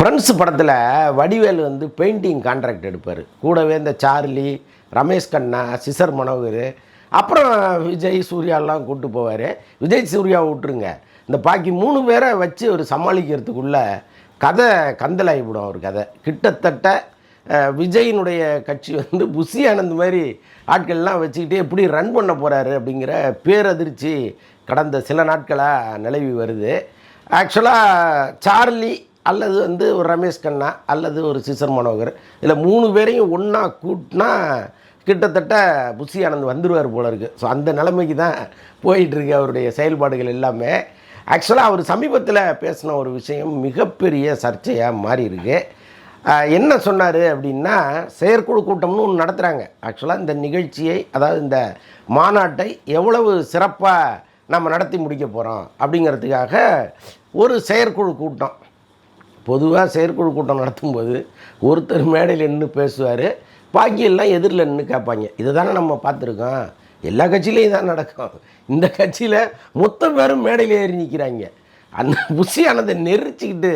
Friends படத்தில் வடிவேல் வந்து painting contract எடுப்பார். கூடவே இந்த சார்லி ரமேஷ் கண்ணா சிசர் மனோகர் அப்புறம் விஜய் சூர்யாலாம் கூப்பிட்டு போவார். விஜய் சூர்யா விட்டுருங்க. இந்த பாக்கி மூணு பேரை வச்சு ஒரு சமாளிக்கிறதுக்குள்ளே கதை கந்தலாகிவிடும் அவர் கதை. கிட்டத்தட்ட விஜயினுடைய கட்சி வந்து புஷி ஆனந்த் மாதிரி ஆட்கள்லாம் வச்சுக்கிட்டு எப்படி ரன் பண்ண போகிறாரு அப்படிங்கிற பேரதிர்ச்சி கடந்த சில நாட்களாக நிலவி வருது. ஆக்சுவலாக சார்லி அல்லது வந்து ஒரு ரமேஷ் கண்ணா அல்லது ஒரு சிசர் மனோகர். இதில் மூணு பேரையும் ஒன்றா கூட்டினா கிட்டத்தட்ட புஷி ஆனந்த் வந்துடுவார் போல இருக்குது ஸோ அந்த நிலைமைக்கு தான் போயிட்டுருக்கு அவருடைய செயல்பாடுகள் எல்லாமே. ஆக்சுவலாக அவர் சமீபத்தில் பேசின ஒரு விஷயம் மிகப்பெரிய சர்ச்சையாக மாறி இருக்கு. என்ன சொன்னார் அப்படின்னா செயற்குழு கூட்டம்னு ஒன்று நடத்துகிறாங்க ஆக்சுவலாக இந்த நிகழ்ச்சியை அதாவது இந்த மாநாட்டை எவ்வளவு சிறப்பாக நம்ம நடத்தி முடிக்க போகிறோம் அப்படிங்கிறதுக்காக ஒரு செயற்குழு கூட்டம் பொதுவாக செயற்குழு கூட்டம் நடத்தும்போது ஒருத்தர் மேடையில் நின்று பேசுவார். பாக்கியெல்லாம் எதிரில் நின்று கேட்பாங்க. இதை தானே நம்ம பார்த்துருக்கோம். எல்லா கட்சியிலையும் தான் நடக்கும். இந்த கட்சியில் மொத்த பேரும் மேடையில் ஏறி நிற்கிறாங்க அந்த புஷியானதை நெரிச்சிக்கிட்டு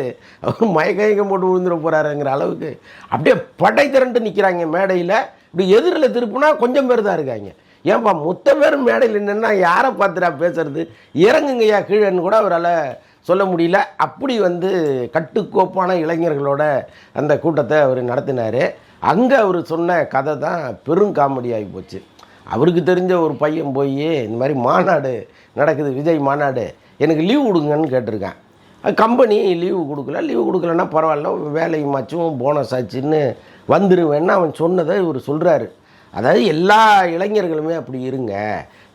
அவர் மயக்கம் போட்டு விழுந்துட போகிறாருங்கிற அளவுக்கு அப்படியே படை திரண்டு நிற்கிறாங்க மேடையில். இப்படி எதிரில் திருப்புனா கொஞ்சம் பேர் தான் இருக்காங்க. ஏன்பா மொத்த பேரும் மேடையில் நின்னா யாரை பார்த்துடா பேசுறது? இறங்குங்கய்யா கீழேன்னு கூட அவரால் சொல்ல முடியல. அப்படி வந்து கட்டுக்கோப்பான இளைஞர்களோட அந்த கூட்டத்தை அவர் நடத்தினார். அங்கே அவர் சொன்ன கதை தான் பெரும் காமெடி ஆகி போச்சு. அவருக்கு தெரிஞ்ச ஒரு பையன் போய் இந்த மாதிரி மாநாடு நடக்குது விஜய் மாநாடு எனக்கு லீவ் கொடுங்கன்னு கேட்டிருக்கான். கம்பெனி லீவு கொடுக்கல. லீவு கொடுக்கலன்னா பரவாயில்ல வேலையுமாச்சும் போனஸ் ஆச்சுன்னு வந்துடுவேன்னு அவன் சொன்னதை இவர் சொல்கிறாரு அதாவது எல்லா இளைஞர்களுமே அப்படி இருங்க.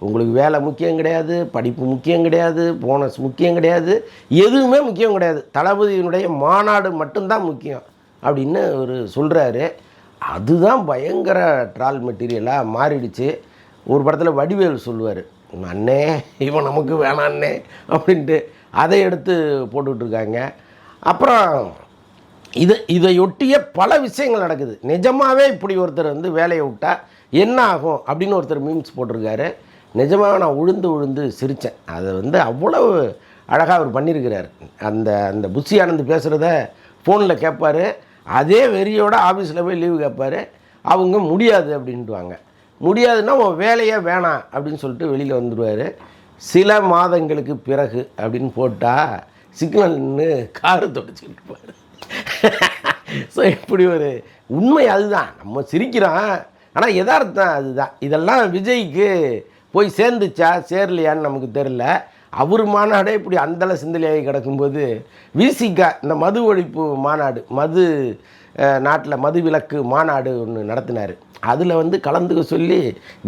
உங்களுக்கு வேலை முக்கியம் கிடையாது படிப்பு முக்கியம் கிடையாது போனஸ் முக்கியம் கிடையாது எதுவுமே முக்கியம் கிடையாது. தளபதியினுடைய மாநாடு மட்டும்தான் முக்கியம் அப்படின்னு அவர் சொல்கிறாரு அதுதான் பயங்கர ட்ரால் மெட்டீரியலாக மாறிடுச்சு. ஒரு படத்தில் வடிவேல் சொல்லுவார் அண்ணே இவன் நமக்கு வேணாண்ணே அப்படின்ட்டு அதை எடுத்து போட்டுட்ருக்காங்க அப்புறம் இது இதையொட்டிய பல விஷயங்கள் நடக்குது. நிஜமாகவே இப்படி ஒருத்தர் வந்து வேலையை விட்டால் என்ன ஆகும் அப்படின்னு ஒருத்தர் மீம்ஸ் போட்டிருக்காரு. நிஜமாக நான் உழுந்து உழுந்து சிரித்தேன் அதை வந்து அவ்வளவு அழகாக அவர் பண்ணியிருக்கிறார். அந்த அந்த புஷி ஆனந்த் பேசுகிறத ஃபோனில் கேட்பாரு அதே வெறியோட ஆஃபீஸில் போய் லீவு கேட்பாரு அவங்க முடியாது அப்படின்ட்டுவாங்க முடியாதுன்னா உன் வேலையே வேணாம் அப்படின்னு சொல்லிட்டு வெளியில் வந்துடுவார் சில மாதங்களுக்கு பிறகு அப்படின்னு போட்டால் சிக்னல் நின்று காரு தொடச்சிக்கிட்டு இருப்பார். ஸோ இப்படி ஒரு உண்மை அதுதான். நம்ம சிரிக்கிறோம். ஆனால் எதார்த்தம் அதுதான். இதெல்லாம் விஜய்க்கு போய் சேர்ந்துச்சா சேரலையான்னு நமக்கு தெரில அவர் மாநாடே இப்படி அந்தள சிந்தலையாகி கிடக்கும்போது விசிகா இந்த மது ஒழிப்பு மாநாடு மது நாட்டில் மது விலக்கு மாநாடு ஒன்று நடத்தினார். அதில் வந்து கலந்துக்க சொல்லி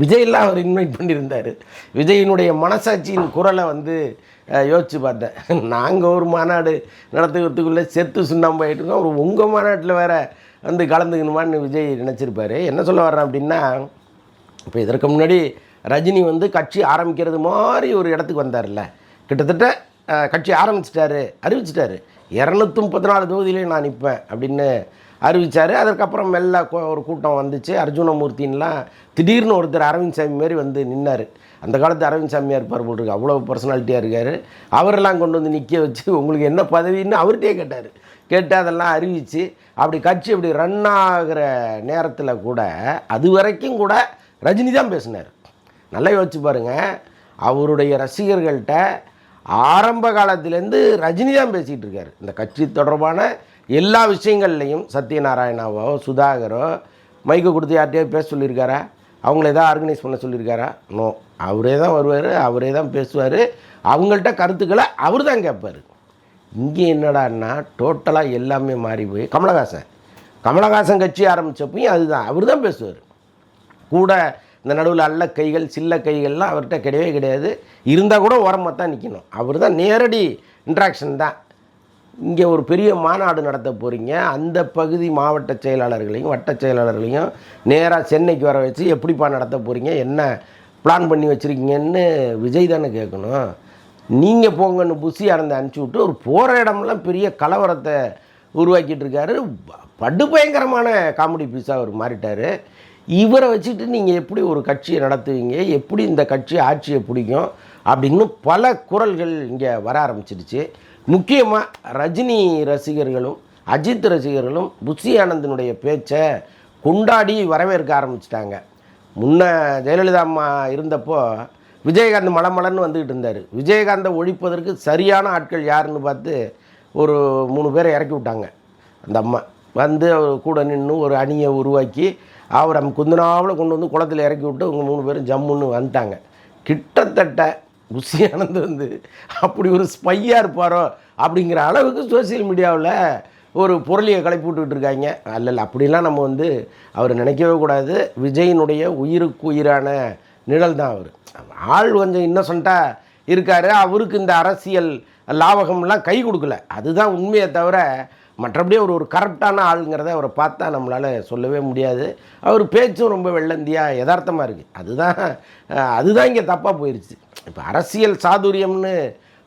விஜயெல்லாம் அவர் இன்வைட் பண்ணியிருந்தார். விஜயினுடைய மனசாட்சியின் குரலை வந்து யோசித்து யோசிச்சு பார்த்தேன். நாங்கள் ஒரு மாநாடு நடத்துக்கிறதுக்குள்ளே செத்து சுண்ணாம்பாயிட்டு இருக்கோம். அவர் உங்கள் மாநாட்டில் வேற வந்து கலந்துக்கணுமான்னு விஜய் நினச்சிருப்பாரு. என்ன சொல்ல வர்றேன் அப்படின்னா இப்போ இதற்கு முன்னாடி ரஜினி வந்து கட்சி ஆரம்பிக்கிறது மாதிரி ஒரு இடத்துக்கு வந்தார்ல. கிட்டத்தட்ட கட்சி ஆரம்பிச்சிட்டாரு அறிவிச்சிட்டாரு. இரநூத்தி முப்பத்தி நாலு தொகுதியிலையும் நான் நிற்பேன் அப்படின்னு அறிவித்தார் அதுக்கப்புறம் மெல்ல ஒரு கூட்டம் வந்துச்சு. அர்ஜுனமூர்த்தின்லாம் திடீர்னு ஒருத்தர் அரவிந்த் சாமி மாதிரி வந்து நின்னார். அந்த காலத்து அரவிந்த் சாமியார் இருப்பார் போட்டிருக்கு அவ்வளோ பர்சனாலிட்டியாக இருக்கார். அவரெல்லாம் கொண்டு வந்து நிற்க வச்சு உங்களுக்கு என்ன பதவின்னு அவர்கிட்டே கேட்டார். கேட்டு அதெல்லாம் அறிவித்து அப்படி கட்சி அப்படி ரன் ஆகிற நேரத்தில் கூட அது வரைக்கும் கூட ரஜினி தான் பேசினார். நல்லா யோசிச்சு பாருங்க. அவருடைய ரசிகர்கள்ட்ட ஆரம்ப காலத்திலேருந்து ரஜினி தான் பேசிகிட்டு இருக்கார். இந்த கட்சி தொடர்பான எல்லா விஷயங்கள்லையும் சத்யநாராயணாவோ சுதாகரோ மைக்கு கொடுத்து யார்கிட்டயோ பேச சொல்லியிருக்காரா? அவங்கள ஏதாவது ஆர்கனைஸ் பண்ண சொல்லியிருக்காரா? நோ அவரே தான் வருவார் அவரே தான் பேசுவார். அவங்கள்ட்ட கருத்துக்களை அவர் தான் கேட்பார். இங்கே என்னடான்னா டோட்டலாக எல்லாமே மாறி போய் கமலஹாசன். கமலஹாசன் கட்சி ஆரம்பித்தப்பையும் அதுதான் அவர் தான் பேசுவார். கூட இந்த நடுவில் அல்ல கைகள் சில்ல கைகள்லாம் அவர்கிட்ட கிடையவே கிடையாது. இருந்தால் கூட ஓரமாக தான் நிற்கணும் அவர் தான் நேரடி இன்ட்ராக்ஷன் தான். இங்கே ஒரு பெரிய மாநாடு நடத்த போகிறீங்க அந்த பகுதி மாவட்ட செயலாளர்களையும் வட்ட செயலாளர்களையும் நேராக சென்னைக்கு வர வச்சு எப்படிப்பா நடத்த போகிறீங்க என்ன பிளான் பண்ணி வச்சுருக்கீங்கன்னு விஜய் தானே கேட்கணும். நீங்கள் போங்கன்னு புஷி அறந்து அனுப்பிச்சி விட்டு ஒரு போகிற இடமெல்லாம் பெரிய கலவரத்தை உருவாக்கிட்டு இருக்காரு. படுபயங்கரமான காமெடி பீஸாக அவர் மாறிட்டார். இவரை வச்சுட்டு நீங்கள் எப்படி ஒரு கட்சியை நடத்துவீங்க? எப்படி இந்த கட்சி ஆட்சியை பிடிக்கும்? அப்படின்னு பல குரல்கள் இங்கே வர ஆரம்பிச்சிடுச்சு முக்கியமாக ரஜினி ரசிகர்களும் அஜித் ரசிகர்களும் புஷி ஆனந்தினுடைய பேச்சை கொண்டாடி வரவேற்க ஆரம்பிச்சிட்டாங்க. முன்ன ஜெயலலிதா அம்மா இருந்தப்போ விஜயகாந்த் மலமலன்னு வந்துக்கிட்டு இருந்தார். விஜயகாந்தை ஒழிப்பதற்கு சரியான ஆட்கள் யாருன்னு பார்த்து ஒரு மூணு பேரை இறக்கி விட்டாங்க. அந்த அம்மா வந்து அவர் கூட நின்று ஒரு அணியை உருவாக்கி அவரை குந்தனாவில் கொண்டு வந்து குளத்தில் இறக்கி விட்டு இவங்க மூணு பேரும் ஜம்முன்னு வந்துட்டாங்க. கிட்டத்தட்ட புஷி ஆனந்த் வந்து அப்படி ஒரு ஸ்பையாக இருப்பாரோ அப்படிங்கிற அளவுக்கு சோசியல் மீடியாவில் ஒரு பொருளியை கிளப்பி விட்டுக்கிட்டு இருக்காங்க. அல்ல அப்படிலாம் நம்ம வந்து அவர் நினைக்கவே கூடாது. விஜயினுடைய உயிருக்கு உயிரான நிழல் தான் அவர். ஆள் கொஞ்சம் இன்னசென்ட்டாக இருக்கார். அவருக்கு இந்த அரசியல் லாவகம்லாம் கை கொடுக்கல. அதுதான் உண்மையை தவிர மற்றபடி அவர் ஒரு கரெக்டான ஆளுங்கிறத அவரை பார்த்தா நம்மளால் சொல்லவே முடியாது. அவர் பேச்சும் ரொம்ப வெள்ளந்தியாக யதார்த்தமாக இருக்குது அதுதான் அதுதான் இங்கே தப்பாக போயிடுச்சு இப்போ அரசியல் சாதுரியம்னு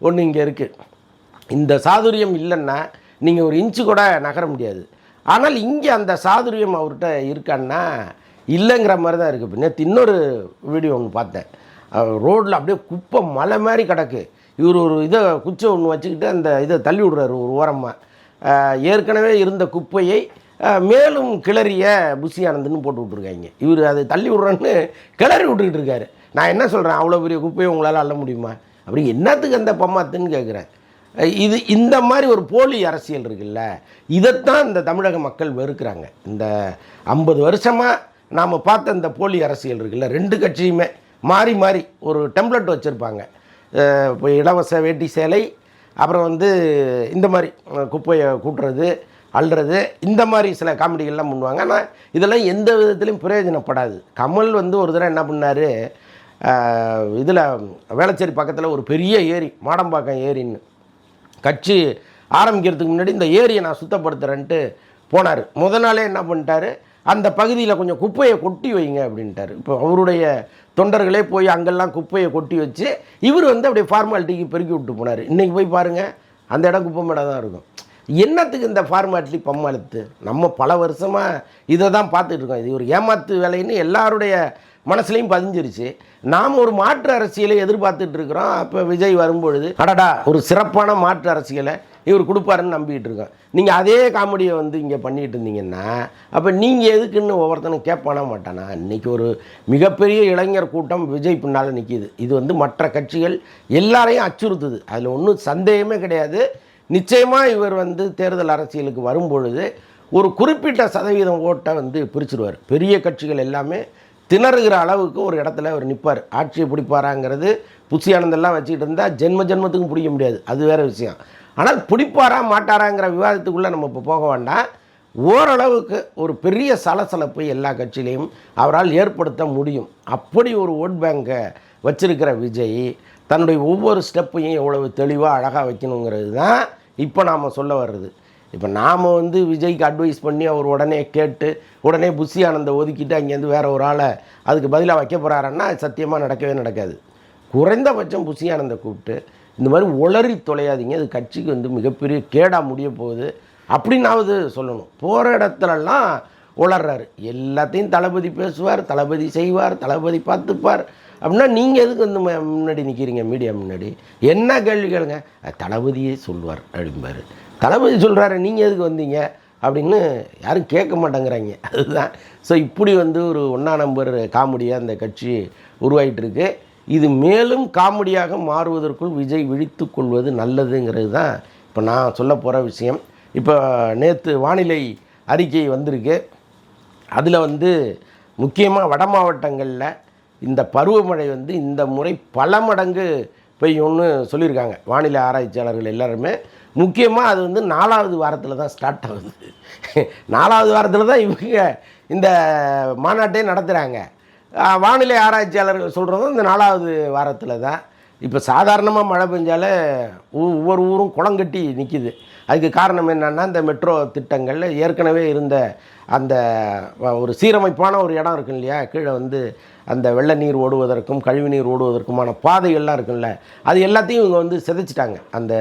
ஒன்று இங்கே இருக்குது இந்த சாதுரியம் இல்லைன்னா நீங்கள் ஒரு இன்ச்சு கூட நகர முடியாது. ஆனால் இங்கே அந்த சாதுரியம் அவர்கிட்ட இருக்கான்னா இல்லைங்கிற மாதிரி தான் இருக்குது நேற்று இன்னொரு வீடியோ ஒன்று பார்த்தேன். ரோட்டில் அப்படியே குப்பை மலை மாதிரி கிடக்கு. இவர் ஒரு இதை குச்சை ஒன்று வச்சுக்கிட்டு அந்த இதை தள்ளி விடுறாரு ஒரு ஓரமாக ஏற்கனவே இருந்த குப்பையை மேலும் கிளறிய புஷி ஆனந்துன்னு போட்டு விட்ருக்காங்க இவர் அதை தள்ளி விட்றேன்னு கிளறி விட்டுக்கிட்டு இருக்காரு. நான் என்ன சொல்கிறேன் அவ்வளோ பெரிய குப்பையை உங்களால் அள்ள முடியுமா? அப்படி என்னத்துக்கு அந்த பம்மாத்துன்னு கேட்குறேன் இது இந்த மாதிரி ஒரு போலி அரசியல் இருக்குல்ல இதைத்தான் இந்த தமிழக மக்கள் வெறுக்கிறாங்க. இந்த ஐம்பது வருஷமாக நாம் பார்த்த இந்த போலி அரசியல் இருக்குல்ல ரெண்டு கட்சியுமே மாறி மாறி ஒரு டெம்ப்ளெட் வச்சுருப்பாங்க. இப்போ இலவச வேட்டி சேலை அப்புறம் வந்து இந்த மாதிரி குப்பையை கூட்டுறது அள்ளுறது இந்த மாதிரி சில காமெடிகள்லாம் பண்ணுவாங்க. ஆனால் இதெல்லாம் எந்த விதத்துலையும் பிரயோஜனப்படாது. கமல் வந்து ஒரு தடவை என்ன பண்ணார் இதில் வேளச்சேரி பக்கத்தில் ஒரு பெரிய ஏரி மாடம்பாக்கம் ஏரின்னு. கட்சி ஆரம்பிக்கிறதுக்கு முன்னாடி இந்த ஏரியை நான் சுத்தப்படுத்துகிறேன்ட்டு போனார். முத நாளே என்ன பண்ணிட்டாரு அந்த பகுதியில் கொஞ்சம் குப்பையை கொட்டி வைங்க அப்படின்ட்டாரு. இப்போ அவருடைய தொண்டர்களே போய் அங்கெல்லாம் குப்பையை கொட்டி வச்சு இவர் வந்து அப்படியே ஃபார்மாலிட்டிக்கு பெருக்கி விட்டு போனார். இன்றைக்கி போய் பாருங்கள் அந்த இடம் குப்பை மேடம் தான் இருக்கும். என்னத்துக்கு இந்த ஃபார்மேட்லி பம்மாலத்து நம்ம பல வருஷமாக இதை தான் பார்த்துட்ருக்கோம் இது ஒரு ஏமாத்து வேலைன்னு எல்லாருடைய மனசுலையும் பதிஞ்சிருச்சு. நாம் ஒரு மாற்று அரசியலை எதிர்பார்த்துட்டு இருக்கிறோம் அப்போ விஜய் வரும்பொழுது அடடா ஒரு சிறப்பான மாற்று அரசியலை இவர் கொடுப்பாருன்னு நம்பிக்கிட்டு இருக்கோம் நீங்கள் அதே காமெடியை வந்து இங்கே பண்ணிகிட்டு இருந்தீங்கன்னா அப்போ நீங்கள் எதுக்குன்னு ஒவ்வொருத்தனும் கேட்பானா மாட்டானா? இன்றைக்கி ஒரு மிகப்பெரிய இளைஞர் கூட்டம் விஜய் பின்னால் நிற்கிது இது வந்து மற்ற கட்சிகள் எல்லாரையும் அச்சுறுத்துது. அதில் ஒன்றும் சந்தேகமே கிடையாது. நிச்சயமாக இவர் வந்து தேர்தல் அரசியலுக்கு வரும்பொழுது ஒரு குறிப்பிட்ட சதவீதம் ஓட்டை வந்து பிரிச்சிருவார். பெரிய கட்சிகள் எல்லாமே திணறுகிற அளவுக்கு ஒரு இடத்துல அவர் நிற்பார் ஆட்சியை பிடிப்பாராங்கிறது புஷி ஆனந்தெல்லாம் வச்சுக்கிட்டு இருந்தால் ஜென்ம ஜென்மத்துக்கும் பிடிக்க முடியாது. அது வேறு விஷயம். ஆனால் பிடிப்பாரா மாட்டாராங்கிற விவாதத்துக்குள்ளே நம்ம இப்போ போக வேண்டாம். ஓரளவுக்கு ஒரு பெரிய சலசலப்பை எல்லா கட்சியிலையும் அவரால் ஏற்படுத்த முடியும். அப்படி ஒரு ஓட் பேங்கை வச்சிருக்கிற விஜய் தன்னுடைய ஒவ்வொரு ஸ்டெப்பையும் எவ்வளவு தெளிவாக அழகாக வைக்கணுங்கிறது தான் இப்போ நாம் சொல்ல வர்றது. இப்போ நாம் வந்து விஜய்க்கு அட்வைஸ் பண்ணி அவர் உடனே கேட்டு உடனே புஷி ஆனந்தை ஒதுக்கிட்டு அங்கேருந்து வேற ஒரு ஆளை அதுக்கு பதிலாக வைக்க போகிறாருன்னா சத்தியமாக நடக்கவே நடக்காது. குறைந்தபட்சம் புஷி ஆனந்தை கூப்பிட்டு இந்த மாதிரி உளறி தொலையாதீங்க அது கட்சிக்கு வந்து மிகப்பெரிய கேடாக முடிய போகுது அப்படின்னாவது சொல்லணும். போகிற இடத்துலலாம் உளர்றாரு. எல்லாத்தையும் தளபதி பேசுவார் தளபதி செய்வார் தளபதி பார்த்துப்பார். அப்படின்னா நீங்கள் எதுக்கு வந்து ம- முன்னாடி நிற்கிறீங்க மீடியா முன்னாடி. என்ன கேள்வி கேளுங்க. தளபதியே சொல்வார் அப்படிம்பார். தளபதி சொல்கிறாரு நீங்கள் எதுக்கு வந்தீங்க? அப்படின்னு யாரும் கேட்க மாட்டேங்கிறாங்க. அதுதான். ஸோ இப்படி வந்து ஒரு ஒன்றா நம்பர் காமெடியாக அந்த கட்சி உருவாயிட்டுருக்கு. இது மேலும் காமெடியாக மாறுவதற்குள் விஜய் விழித்து கொள்வது நல்லதுங்கிறது தான் இப்போ நான் சொல்ல போகிற விஷயம். இப்போ நேற்று வானிலை அறிக்கை வந்திருக்கு. அதில் வந்து முக்கியமாக வட மாவட்டங்களில் இந்த பருவமழை வந்து இந்த முறை பல மடங்கு பெய்யும்னு சொல்லியிருக்காங்க. வானிலை ஆராய்ச்சியாளர்கள் எல்லாருமே. முக்கியமாக அது வந்து நாலாவது வாரத்தில் தான் ஸ்டார்ட் ஆகுது. நாலாவது வாரத்தில் தான் இவங்க இந்த மாநாட்டே நடத்துகிறாங்க வானிலை ஆராய்ச்சியாளர்கள் சொல்கிறதும் இந்த நாலாவது வாரத்தில் தான். இப்போ சாதாரணமாக மழை பெஞ்சாலே ஒவ்வொரு ஊரும் குளங்கட்டி நிற்கிது அதுக்கு காரணம் என்னென்னா இந்த மெட்ரோ திட்டங்களில் ஏற்கனவே இருந்த அந்த ஒரு சீரமைப்பான ஒரு இடம் இருக்கும் இல்லையா? கீழே வந்து அந்த வெள்ள நீர் ஓடுவதற்கும் கழிவு நீர் ஓடுவதற்குமான பாதைகள்லாம் இருக்குல்ல? அது எல்லாத்தையும் இவங்க வந்து சிதைச்சிட்டாங்க. அந்த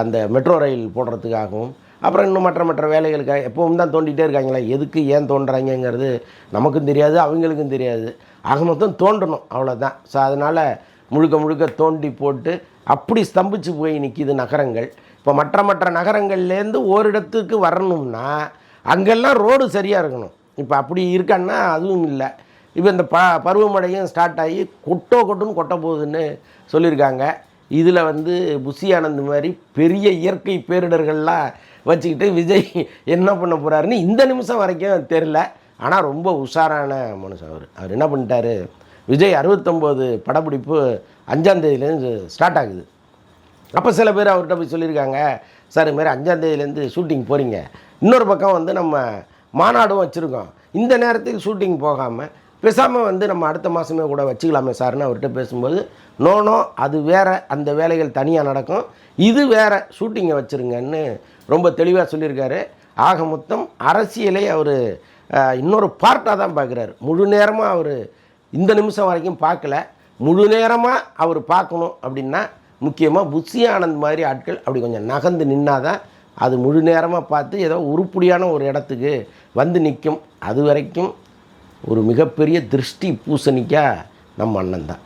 அந்த மெட்ரோ ரயில் போடுறதுக்காகவும் அப்புறம் இன்னும் மற்ற மற்ற வேலைகளுக்காக எப்பவும் தான் தோண்டிகிட்டே இருக்காங்களே? எதுக்கு ஏன் தோன்றாங்கங்கிறது நமக்கும் தெரியாது அவங்களுக்கும் தெரியாது. ஆக மொத்தம் தோண்டணும் அவ்வளோதான் ஸோ அதனால் முழுக்க முழுக்க தோண்டி போட்டு அப்படி ஸ்தம்பிச்சு போய் நிற்கிது நகரங்கள். இப்போ மற்ற மற்ற நகரங்கள்லேருந்து ஓரிடத்துக்கு வரணும்னா அங்கெல்லாம் ரோடு சரியாக இருக்கணும். இப்போ அப்படி இருக்கான்னா அதுவும் இல்லை. இப்போ இந்த ப பருவமழையும் ஸ்டார்ட் ஆகி கொட்டோ கொட்டுன்னு கொட்ட போகுதுன்னு சொல்லியிருக்காங்க. இதில் வந்து புஷி ஆனந்த் மாதிரி பெரிய இயற்கை பேரிடர்கள்லாம் வச்சுக்கிட்டு விஜய் என்ன பண்ண போகிறாருன்னு இந்த நிமிஷம் வரைக்கும் தெரில ஆனால் ரொம்ப உஷாரான மனுஷன் அவர். அவர் என்ன பண்ணிட்டாரு? விஜய் அறுபத்தொம்போது படப்பிடிப்பு அஞ்சாந்தேதியிலேருந்து ஸ்டார்ட் ஆகுது. அப்போ சில பேர் அவர்கிட்ட போய் சொல்லியிருக்காங்க சார் இது மாதிரி அஞ்சாந்தேதியிலேருந்து ஷூட்டிங் போகிறீங்க இன்னொரு பக்கம் வந்து நம்ம மாநாடும் வச்சுருக்கோம். இந்த நேரத்துக்கு ஷூட்டிங் போகாமல் பேசாமல் வந்து நம்ம அடுத்த மாதமே கூட வச்சுக்கலாமே சார்னு அவர்கிட்ட பேசும்போது நோ நோ அது வேறு அந்த வேலைகள் தனியாக நடக்கும். இது வேறு ஷூட்டிங்கை வச்சுருங்கன்னு ரொம்ப தெளிவாக சொல்லியிருக்காரு. ஆக மொத்தம் அரசியலை அவர் இன்னொரு பார்ட்டாக தான் பார்க்குறாரு முழு நேரமாக அவர் இந்த நிமிஷம் வரைக்கும் பார்க்கல முழு நேரமாக அவர் பார்க்கணும் அப்படின்னா முக்கியமாக புஷி ஆனந்த் மாதிரி ஆட்கள் அப்படி கொஞ்சம் நகர்ந்து நின்னாதான் அது முழு நேரமாக பார்த்து ஏதோ உருப்படியான ஒரு இடத்துக்கு வந்து நிற்கும் அது வரைக்கும் ஒரு மிகப்பெரிய திருஷ்டி பூசணிக்கா நம்ம அண்ணன் தான்